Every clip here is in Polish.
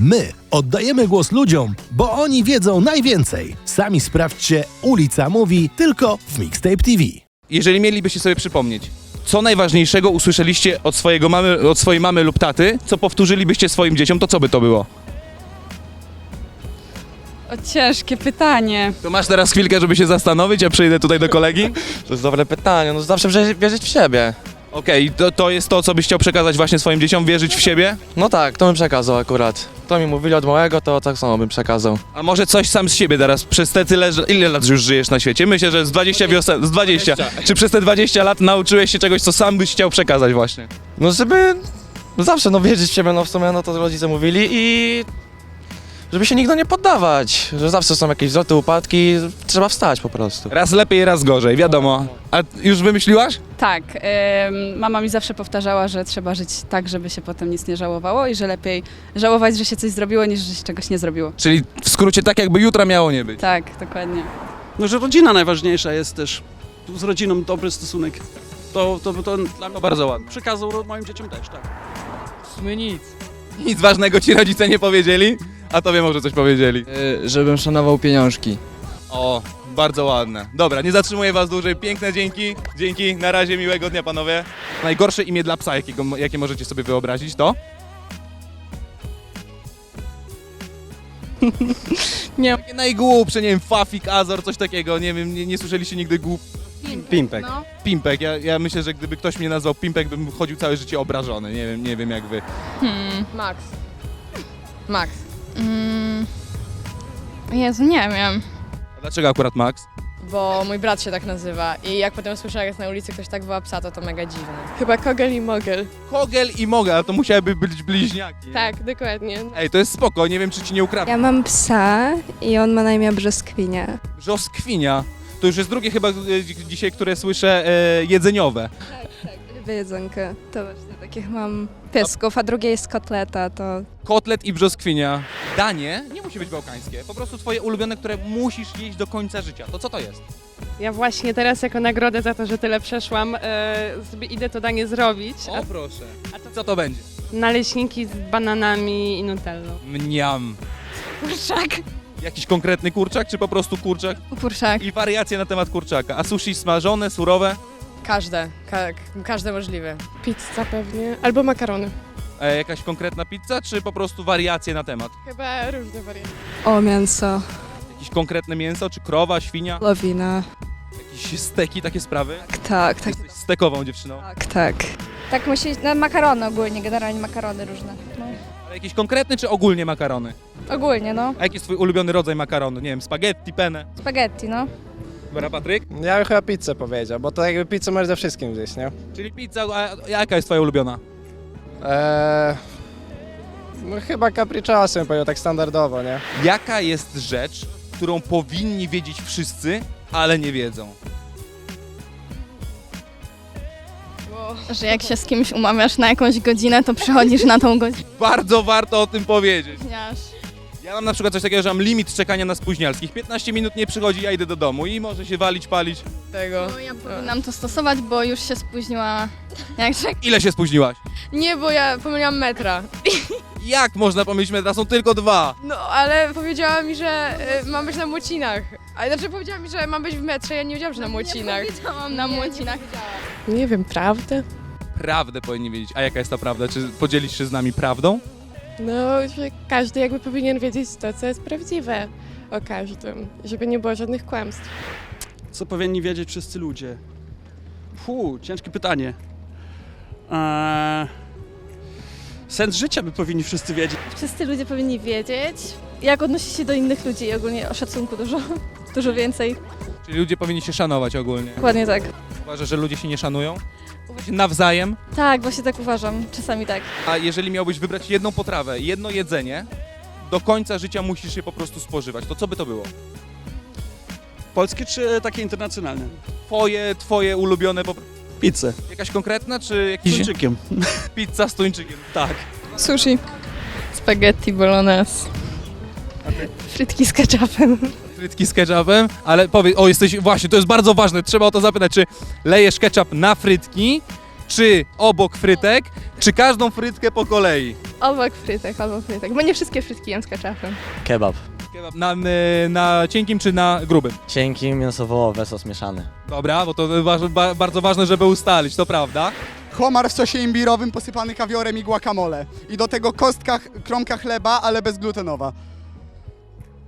My oddajemy głos ludziom, bo oni wiedzą najwięcej. Sami sprawdźcie Ulica Mówi tylko w Mixtape TV. Jeżeli mielibyście sobie przypomnieć, co najważniejszego usłyszeliście od, swojego mamy, od swojej mamy lub taty, co powtórzylibyście swoim dzieciom, to co by to było? O, ciężkie pytanie. To masz teraz chwilkę, żeby się zastanowić, ja przyjdę tutaj do kolegi. To jest dobre pytanie, no zawsze wierzyć w siebie. Okej, to, to jest to, co byś chciał przekazać właśnie swoim dzieciom, wierzyć w siebie? No tak, to bym przekazał akurat. To mi mówili od małego, to tak samo bym przekazał. A może coś sam z siebie teraz, przez te tyle, że... ile lat już żyjesz na świecie? Myślę, że z 20 wiosen, z 20. Czy przez te 20 lat nauczyłeś się czegoś, co sam byś chciał przekazać właśnie? No żeby no zawsze no wierzyć w siebie, no w sumie no to rodzice mówili i żeby się nigdy nie poddawać, że zawsze są jakieś wzloty, upadki, trzeba wstać po prostu. Raz lepiej, raz gorzej, wiadomo. A już wymyśliłaś? Tak, mama mi zawsze powtarzała, że trzeba żyć tak, żeby się potem nic nie żałowało i że lepiej żałować, że się coś zrobiło, niż że się czegoś nie zrobiło. Czyli w skrócie tak, jakby jutra miało nie być. Tak, dokładnie. No, że rodzina najważniejsza jest też. Z rodziną dobry stosunek. To, to, to dla mnie bardzo ładne. przekazał moim dzieciom też, tak. W sumie nic. Nic ważnego ci rodzice nie powiedzieli, a tobie może coś powiedzieli. Y, żebym szanował pieniążki. O, bardzo ładne. Dobra, nie zatrzymuję was dłużej. Piękne dzięki. Dzięki. Na razie miłego dnia, panowie. Najgorsze imię dla psa, jakiego, jakie możecie sobie wyobrazić, to? Nie. Takie najgłupsze, nie wiem, Fafik, Azor, coś takiego, nie wiem, nie, nie słyszeliście nigdy głup... Pimpek. No. Pimpek. Ja, ja myślę, że gdyby ktoś mnie nazwał Pimpek, bym chodził całe życie obrażony. Nie wiem, nie wiem jak wy. Max. Max. Mm. Jezu, nie wiem. A dlaczego akurat Max? Bo mój brat się tak nazywa i jak potem słyszę, jak jest na ulicy ktoś tak woła psa, to to mega dziwne. Chyba Kogel i Mogel. Kogel i Moga, a to musiałyby być bliźniaki. Tak, dokładnie. Ej, to jest spoko, nie wiem czy ci nie ukradł. Ja mam psa i on ma na imię Brzoskwinia. Brzoskwinia. To już jest drugie chyba e, dzi- dzisiaj, które słyszę e, jedzeniowe. Lubię jedzonkę. To właśnie takich mam piesków, a drugie jest kotleta, to Kotlet i brzoskwinia. Danie nie musi być bałkańskie, po prostu twoje ulubione, które musisz jeść do końca życia. To co to jest? Ja właśnie teraz jako nagrodę za to, że tyle przeszłam, e, sobie idę to danie zrobić. O proszę. A co to będzie? Naleśniki z bananami i nutellą. Mniam. Kurczak. Jakiś konkretny kurczak, czy po prostu kurczak? Kurczak. I wariacje na temat kurczaka. A sushi smażone, surowe? Każde, ka każde możliwe. pizza pewnie. Albo makarony. E, jakaś konkretna pizza, czy po prostu wariacje na temat? Chyba różne warianty. O, mięso. Jakieś konkretne mięso, czy krowa, świnia? Lowina. Jakieś steki, takie sprawy? Tak, tak, Jesteś stekową dziewczyną. tak, tak. Tak musi, no makarony ogólnie, generalnie makarony różne. No. Ale jakiś konkretny, czy ogólnie makarony? Ogólnie, no. A jaki jest twój ulubiony rodzaj makaronu? Nie wiem, spaghetti, penne. Spaghetti, no. Dobra, Patryk? Ja bym chyba pizzę powiedział, bo to jakby pizzę możesz ze wszystkim zjeść, nie? Czyli pizza, a jaka jest twoja ulubiona? Eee, no chyba capricciosa bym powiedział, tak standardowo, nie? Jaka jest rzecz, którą powinni wiedzieć wszyscy, ale nie wiedzą? Że jak się z kimś umawiasz na jakąś godzinę, to przychodzisz na tą godzinę. Bardzo warto o tym powiedzieć. Ja mam na przykład coś takiego, że mam limit czekania na spóźnialskich. 15 minut nie przychodzi, ja idę do domu i może się walić, palić. Tego. No ja powinnam to stosować, bo już się spóźniła. Jak czek- Ile się spóźniłaś? Nie, bo ja pomyliłam metra. Jak można pomyśleć metra? Są tylko dwa. No, ale powiedziała mi, że y, mam być na Młocinach. A znaczy powiedziała mi, że mam być w metrze, ja nie wiedziałam, że na Młocinach. Powiedziałam na młocinach. Nie wiem, prawdę? Prawdę powinni wiedzieć. A jaka jest ta prawda? Czy podzielisz się z nami prawdą? No, że każdy jakby powinien wiedzieć to, co jest prawdziwe o każdym, żeby nie było żadnych kłamstw. Co powinni wiedzieć wszyscy ludzie? Fu, ciężkie pytanie. Eee, sens życia by powinni wszyscy wiedzieć. Wszyscy ludzie powinni wiedzieć, jak odnosi się do innych ludzi i ogólnie o szacunku dużo, dużo więcej. Czyli ludzie powinni się szanować ogólnie. Dokładnie tak. Uważasz, że ludzie się nie szanują? Nawzajem? Tak, właśnie tak uważam. Czasami tak. A jeżeli miałbyś wybrać jedną potrawę, jedno jedzenie, do końca życia musisz je po prostu spożywać, to co by to było? Polskie czy takie internacjonalne? Twoje, twoje ulubione, po... Pizzę. jakaś konkretna, czy Z jakiś tuńczykiem. pizza z tuńczykiem? Tak. Sushi. Spaghetti bolognese. Frytki z ketchupem. Frytki z ketchupem, ale powiedz, o jesteś, właśnie, to jest bardzo ważne, trzeba o to zapytać, czy lejesz ketchup na frytki, Czy obok frytek, czy każdą frytkę po kolei? Obok frytek, obok frytek. Bo nie wszystkie frytki jem z ketchupem. Kebab. Kebab Na, y, na cienkim czy na grubym? Cienki, mięso-wołowe, sos mieszany. Dobra, bo to wa- ba- bardzo ważne, żeby ustalić, to prawda. Homar w sosie imbirowym posypany kawiorem i guacamole. I do tego kostka, kromka chleba, ale bezglutenowa.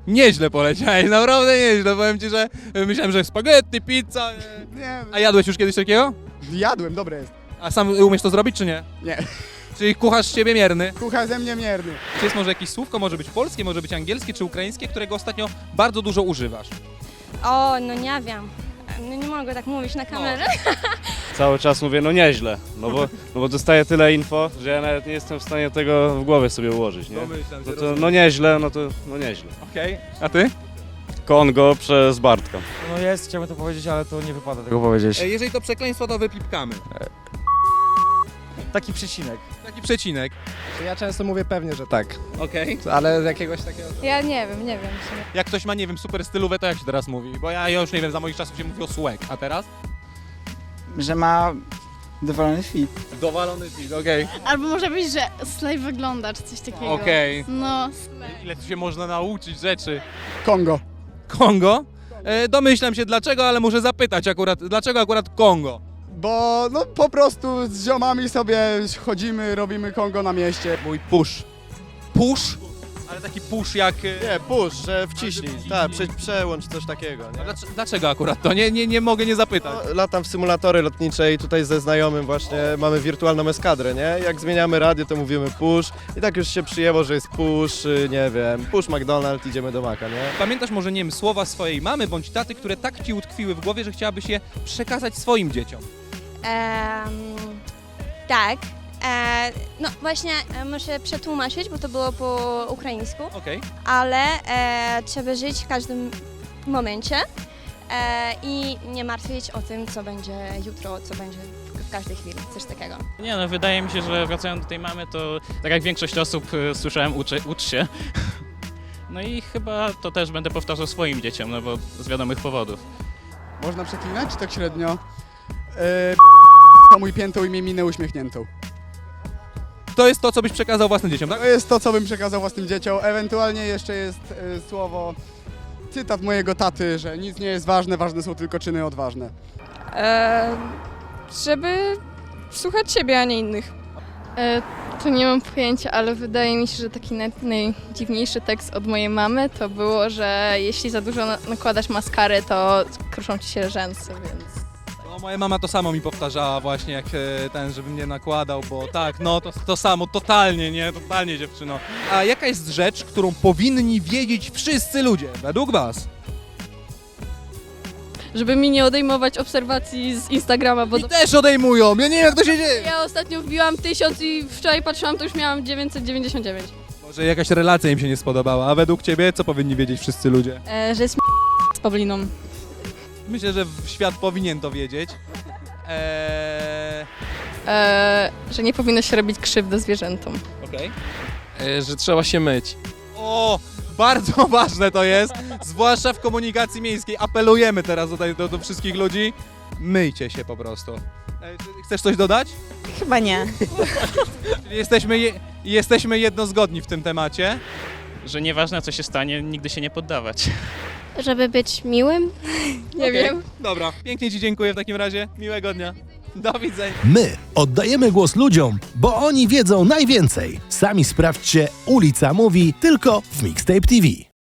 Nieźle poleciałeś, naprawdę nieźle. Powiem ci, że y, myślałem, że spaghetti, pizza. y. Nie, A jadłeś już kiedyś takiego? jadłem, dobre jest. A sam umiesz to zrobić, czy nie? Nie. Czyli kucharz z ciebie mierny. Kucha ze mnie mierny. Czy jest może jakieś słówko, może być polskie, może być angielskie czy ukraińskie, którego ostatnio bardzo dużo używasz? O, no nie wiem. No nie mogę tak mówić na kamerę. Cały czas mówię, no nieźle, no bo, no bo dostaję tyle info, że ja nawet nie jestem w stanie tego w głowie sobie ułożyć, nie? Domyślam się, No to rozumiem. no nieźle, no to no nieźle. Okej, a ty? Kongo przez Bartka. No jest, chciałbym to powiedzieć, ale to nie wypada tego powiedzieć. E, Jeżeli to przekleństwo, to wypipkamy. Taki przecinek. Taki przecinek. Ja często mówię pewnie, że tak. Okej. Ale z jakiegoś takiego... Ja nie wiem, nie wiem. w sumie. Jak ktoś ma, nie wiem, super stylówę, to jak się teraz mówi? Bo ja, ja już nie wiem, za moich czasów się mówiło swag, a teraz? Że ma dowolny fit. Dowalony fit, okej. Albo może być, że slay wygląda, czy coś takiego. Okej. No, Ile tu się można nauczyć rzeczy? Kongo. Kongo? E, domyślam się dlaczego, ale muszę zapytać akurat, dlaczego akurat Kongo? Bo no po prostu z ziomami sobie chodzimy, robimy Kongo na mieście. Mój push. Push? Ale taki push jak... e, Nie, push, że wciśnij. Tak, prze, przełącz coś takiego. dlaczego, dlaczego akurat to? Nie, nie, nie mogę nie zapytać. No, latam w symulatory lotnicze i tutaj ze znajomym właśnie mamy wirtualną eskadrę, nie? Jak zmieniamy radio, to mówimy push i tak już się przyjęło, że jest push, y, nie wiem, push McDonald's, idziemy do Maka, nie? Pamiętasz może, nie wiem, słowa swojej mamy bądź taty, które tak ci utkwiły w głowie, że chciałabyś je przekazać swoim dzieciom? tak. E, no właśnie e, muszę przetłumaczyć, bo to było po ukraińsku, Okej. ale e, trzeba żyć w każdym momencie e, i nie martwić o tym, co będzie jutro, co będzie w, w każdej chwili, coś takiego. Nie no, wydaje mi się, że wracając do tej mamy, to tak jak większość osób y, słyszałem, uczy, ucz się. No i chyba to też będę powtarzał swoim dzieciom, no bo z wiadomych powodów. Można przeklinać, czy tak średnio? E, to mój piętą i mnie minę uśmiechniętą. To jest to, co byś przekazał własnym dzieciom, tak? To jest to, co bym przekazał własnym dzieciom. Ewentualnie jeszcze jest e, słowo, cytat mojego taty, że nic nie jest ważne, ważne są tylko czyny odważne. E, żeby słuchać siebie, a nie innych. E, to nie mam pojęcia, ale wydaje mi się, że taki naj, najdziwniejszy tekst od mojej mamy to było, że jeśli za dużo na, nakładasz maskary, to kruszą ci się rzęsy, więc... Moja mama to samo mi powtarzała właśnie, jak e, ten, żebym nie nakładał, bo tak, no to, to samo, totalnie, nie, totalnie dziewczyno. A jaka jest rzecz, którą powinni wiedzieć wszyscy ludzie, według was? Żeby mi nie odejmować obserwacji z Instagrama, bo I też odejmują, ja nie wiem jak to się dzieje. ja ostatnio wbiłam 1000 i wczoraj patrzyłam, to już miałam 999. Może jakaś relacja im się nie spodobała, a według ciebie co powinni wiedzieć wszyscy ludzie? E, że jest z Pawliną. Myślę, że świat powinien to wiedzieć. Eee, E, że nie powinno się robić krzywdy zwierzętom. okej. że trzeba się myć. O, bardzo ważne to jest, zwłaszcza w komunikacji miejskiej. Apelujemy teraz tutaj do, do wszystkich ludzi. Myjcie się po prostu. E, czy Chcesz coś dodać? Chyba nie. Czyli jesteśmy, je, jesteśmy jednozgodni w tym temacie. Że nieważne co się stanie, nigdy się nie poddawać. Żeby być miłym? Nie Okej, wiem. Dobra, pięknie Ci dziękuję w takim razie. Miłego dnia. Do widzenia. My oddajemy głos ludziom, bo oni wiedzą najwięcej. Sami sprawdźcie, ulica mówi tylko w Mixtape TV.